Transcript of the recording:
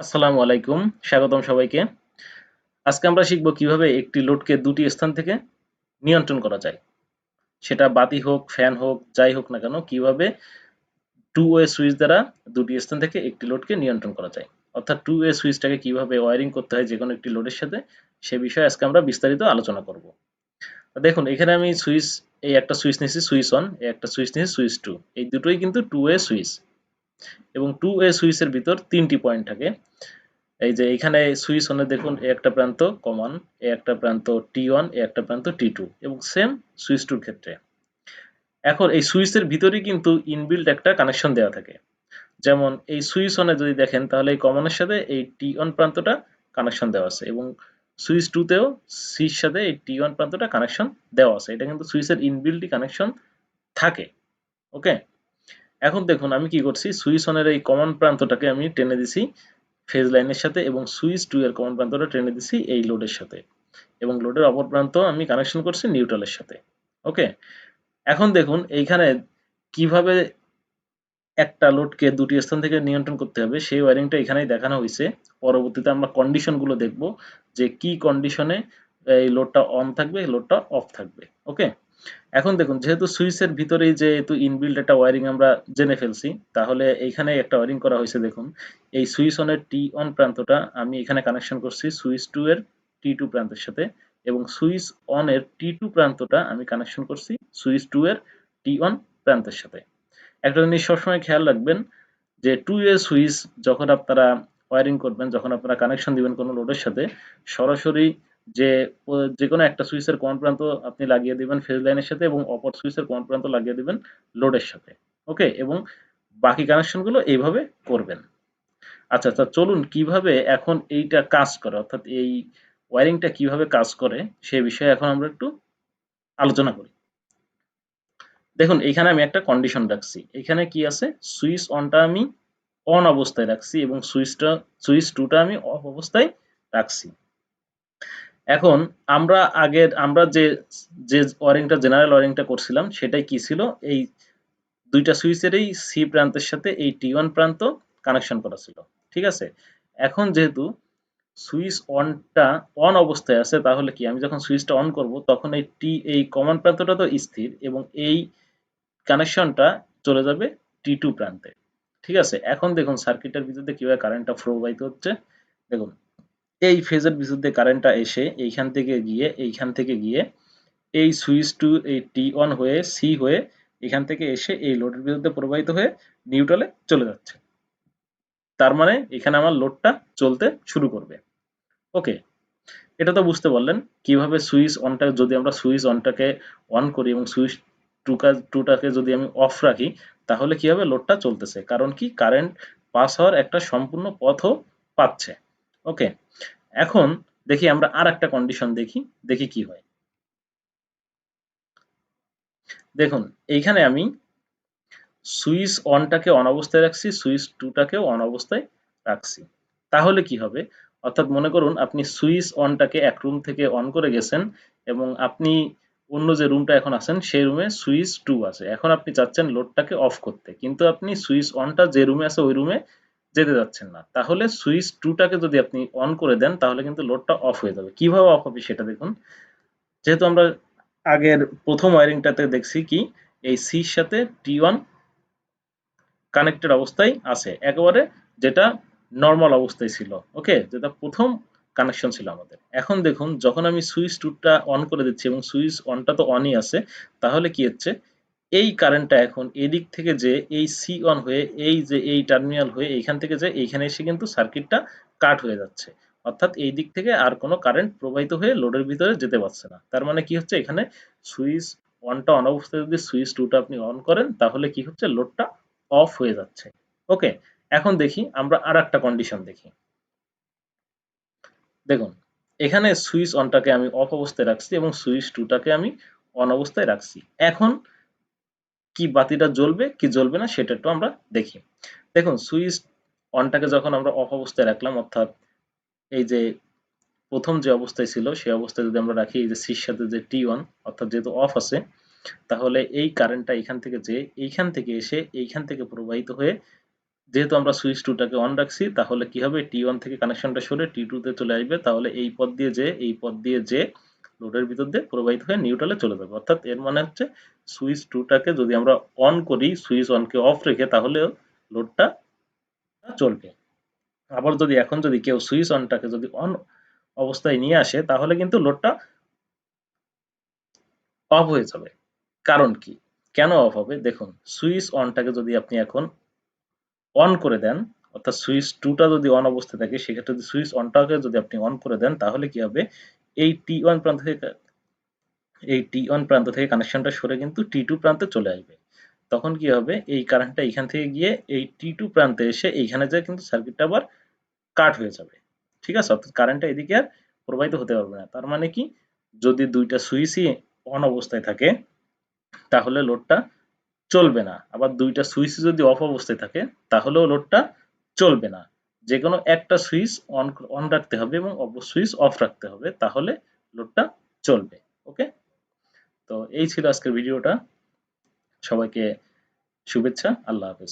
আসসালামু আলাইকুম, স্বাগতম সবাইকে। আজকে আমরা শিখব কীভাবে একটি লোডকে দুটি স্থান থেকে নিয়ন্ত্রণ করা যায়। সেটা বাতি হোক, ফ্যান হোক, যাই হোক না কেন, কীভাবে টু ওয়ে সুইচ দ্বারা দুটি স্থান থেকে একটি লোডকে নিয়ন্ত্রণ করা যায়। অর্থাৎ টু ওয়ে সুইচটাকে কীভাবে ওয়ারিং করতে হয় যে কোনো একটি লোডের সাথে, সে বিষয়ে আজকে আমরা বিস্তারিত আলোচনা করব। দেখুন, এখানে আমি সুইচ এই একটা সুইচ নিয়েছি সুইচ অন এই একটা সুইচ নিয়েছি সুইচ টু এই দুটোই কিন্তু টু ওয়ে সুইচ এবং টু এ সুইচের ভিতর তিনটি পয়েন্ট থাকে। এই যে এখানে সুইচ অনে দেখুন একটা প্রান্ত কমন এ একটা প্রান্ত টি ওয়ান এ একটা প্রান্ত টি টু এবং সেম সুইচ টুর ক্ষেত্রে। এখন এই সুইচের ভিতরেই কিন্তু ইনবিল্ড একটা কানেকশন দেওয়া থাকে। যেমন এই সুইচ অনে যদি দেখেন, তাহলে এই কমনের সাথে এই টি ওয়ান প্রান্তটা কানেকশন দেওয়া আছে এবং সুইচ টুতেও সির সাথে এই টি ওয়ান প্রান্তটা কানেকশন দেওয়া আছে। এটা কিন্তু সুইচের ইনবিল্ডই কানেকশন থাকে। ওকে এখন দেখুন, আমি কি করছি? সুইচ অনের এই কমন প্রান্তটাকে আমি টেনে দিছি ফেজ লাইনের সাথে এবং সুইচ টু এর কমন প্রান্তটা টেনে দিছি এই লোডের সাথে এবং লোডের অপর প্রান্ত আমি কানেকশন করছি নিউট্রালের সাথে ওকে এখন দেখুন, এইখানে কীভাবে একটা লোডকে দুটি স্থান থেকে নিয়ন্ত্রণ করতে হবে, সেই ওয়ারিংটা এখানেই দেখানো হয়েছে। পরবর্তীতে আমরা কন্ডিশনগুলো দেখব যে কি কন্ডিশনে এই লোডটা অন থাকবে লোডটা অফ থাকবে। এখন দেখুন, যেহেতু সুইচের ভিতরেই যেহেতু ইনবিল্ড একটা ওয়ারিং আমরা জেনে ফেলছি, তাহলে এইখানে একটা ওয়ারিং করা হয়েছে দেখুন। এই সুইচ অনের টি অন প্রান্তটা আমি এখানে কানেকশন করছি সুইচ টু এর টি টু প্রান্তের সাথে এবং সুইচ অন এর টি টু প্রান্তটা আমি কানেকশন করছি সুইচ টু এর টি অন প্রান্তের সাথে। একটা জিনিস সবসময় খেয়াল রাখবেন যে টু এ সুইচ যখন আপনারা ওয়ারিং করবেন, যখন আপনারা কানেকশন দিবেন কোনো লোডের সাথে, সরাসরি যে যে কোনো একটা সুইচের কোন প্রান্ত আপনি লাগিয়ে দিবেন ফেজ লাইনের সাথে এবং অপর সুইচের কোন প্রান্ত লাগিয়ে দিবেন লোডের সাথে ওকে এবং বাকি কানেকশনগুলো এইভাবে করবেন। আচ্ছা আচ্ছা চলুন কীভাবে এখন এইটা কাজ করে? অর্থাৎ এই ওয়ারিংটা কীভাবে কাজ করে সে বিষয়ে এখন আমরা একটু আলোচনা করি। দেখুন, এখানে আমি একটা কন্ডিশন রাখছি। এখানে কি আছে? সুইচ অনটা আমি অন অবস্থায় রাখছি এবং সুইচটা, সুইচ টুটা আমি অফ অবস্থায় রাখছি। এখন আমরা আগের, আমরা যে যে ওয়ারিংটা, জেনারেল ওয়ারিংটা করছিলাম, সেটাই কি ছিল? এই দুইটা সুইচেরই সি প্রান্তের সাথে এই টি ওয়ান প্রান্ত কানেকশন করা ছিল, ঠিক আছে? এখন যেহেতু সুইচ অনটা অন অবস্থায় আছে, তাহলে কি? আমি যখন সুইচটা অন করব, তখন এই টি এই কমন প্রান্তটা তো স্থির এবং এই কানেকশনটা চলে যাবে টি টু প্রান্তে, ঠিক আছে? এখন দেখুন সার্কিটের ভিতরে কীভাবে কারেন্টটা ফ্লো প্রবাহিত হচ্ছে। দেখুন এই ফেজের বিরুদ্ধে কারেন্টটা এসে এইখান থেকে গিয়ে, এইখান থেকে গিয়ে এই সুইচ টু এই টি অন হয়ে সি হয়ে এখান থেকে এসে এই লোডের বিরুদ্ধে প্রবাহিত হয়ে নিউট্রালে চলে যাচ্ছে। তার মানে এখানে আমার লোডটা চলতে শুরু করবে। ওকে এটা তো বুঝতে পারলেন কীভাবে সুইচ অনটা যদি আমরা সুইচ অনটাকে অন করি এবং সুইচ টুকা টুটাকে যদি আমি অফ রাখি, তাহলে কি হবে লোডটা চলতেছে? কারণ কি কারেন্ট পাস হওয়ার একটা সম্পূর্ণ পথও পাচ্ছে। ওকে, এখন দেখি আমরা আর একটা কন্ডিশন দেখি দেখি কি হয়। দেখুন, এইখানে আমি সুইচ অনটাকে অন অবস্থায় রাখছি, সুইচ টুটাকেও অন অবস্থায় রাখছি। তাহলে কি হবে? অর্থাৎ মনে করুন আপনি সুইচ অনটাকে এক রুম থেকে অন করে গেছেন এবং আপনি অন্য যে রুমটা এখন আছেন, সেই রুমে সুইচ টু আছে। এখন আপনি চাচ্ছেন লোডটাকে অফ করতে। কিন্তু আপনি সুইচ অনটা যে রুমে আছে, ওই রুমে যেতে যাচ্ছেন না। তাহলে সুইচ টুটাকে যদি আপনি অন করে দেন, তাহলে কিন্তু লোডটা অফ হয়ে যাবে। কীভাবে অফ হবে সেটা দেখুন। যেহেতু আমরা আগের প্রথম ওয়ারিংটাতে দেখছি কি, এই সির সাথে টি ওয়ান কানেক্টেড অবস্থায় আছে। একেবারে যেটা নর্মাল অবস্থায় ছিল ওকে যেটা প্রথম কানেকশন ছিল আমাদের। এখন দেখুন, যখন আমি সুইচ টুটা অন করে দিচ্ছি এবং সুইচ অনটা তো অনই আছে, তাহলে কি হচ্ছে? এই কারেন্টটা এখন এদিক থেকে যে এই সি অন হয়ে, এই যে এই টার্মিনাল হয়ে, এইখান থেকে যে এইখানে এসে কিন্তু সার্কিটটা কাট হয়ে যাচ্ছে। অর্থাৎ এই দিক থেকে আর কোনো কারেন্ট প্রবাহিত হয়ে লোডের ভিতরে যেতে পারছে না। তার মানে কি হচ্ছে? এখানে সুইচ ওয়ানটা অন অবস্থায় যদি সুইচ টুটা আপনি অন করেন, তাহলে কি হচ্ছে? লোডটা অফ হয়ে যাচ্ছে। ওকে এখন দেখি, আমরা আর একটা কন্ডিশন দেখি। দেখুন, এখানে সুইচ অনটাকে আমি অফ অবস্থায় রাখছি এবং সুইচ টুটাকে আমি অন অবস্থায় রাখছি। এখন কি বাতিটা জ্বলবে, কি জ্বলবে না সেটা একটু আমরা দেখি। দেখুন, সুইচ অনটাকে যখন আমরা অফ অবস্থায় রাখলাম, অর্থাৎ এই যে প্রথম যে অবস্থায় ছিল, সেই অবস্থায় যদি আমরা রাখি, এই যে সির সাথে যে টি ওয়ান অর্থাৎ যেহেতু অফ আছে, তাহলে এই কারেন্টটা এখান থেকে যে, এইখান থেকে এসে এইখান থেকে প্রবাহিত হয়ে যেহেতু আমরা সুইচ টুটাকে অন রাখছি, তাহলে কি হবে? টি ওয়ান থেকে কানেকশনটা সরে টি টুতে চলে আসবে। তাহলে এই পথ দিয়ে যে, এই পথ দিয়ে যে লোডের ভিতর দিয়ে প্রবাহিত হয়ে নিউট্রালে চলে যাবে। অর্থাৎ এর মানে হচ্ছে সুইচ টুটাকে যদি আমরা অন করি সুইচ অনকে অফ রেখে তাহলে লোডটা চলবে। আবার যদি এখন যদি কেউ সুইচ অনটাকে যদি অন অবস্থায় নিয়ে আসে, তাহলে কিন্তু লোডটা অফ হয়ে যাবে। কারণ কি? কেন অফ হবে? দেখুন সুইচ অনটাকে যদি আপনি এখন অন করে দেন, অর্থাৎ সুইচ টুটা যদি অন অবস্থায় থাকে, সেক্ষেত্রে যদি সুইচ অনটাকে যদি আপনি অন করে দেন, তাহলে কি হবে? এই টি ওয়ান প্রান্ত থেকে এই টি ওয়ান প্রান্ত থেকে কানেকশনটা সরে কিন্তু টি টু প্রান্তে চলে আসবে। তখন কি হবে? এই কারেন্টটা এখান থেকে গিয়ে এই টি টু প্রান্তে এসে এইখানে যায় কিন্তু সার্কিটটা আবার কাট হয়ে যাবে। ঠিক আছে? অর্থাৎ কারেন্টটা এদিকে আর প্রবাহিত হতে পারবে না। তার মানে কি? যদি দুইটা সুইচই অন অবস্থায় থাকে, তাহলে লোডটা চলবে না। আবার দুইটা সুইচ যদি অফ অবস্থায় থাকে, তাহলেও লোডটা চলবে না। যে কোনো একটা সুইচ অন অন রাখতে হবে এবং সুইচ অফ রাখতে হবে, তাহলে লোডটা চলবে ওকে তো এই ছিল আজকের ভিডিওটা সবাইকে শুভেচ্ছা, আল্লাহ হাফেজ।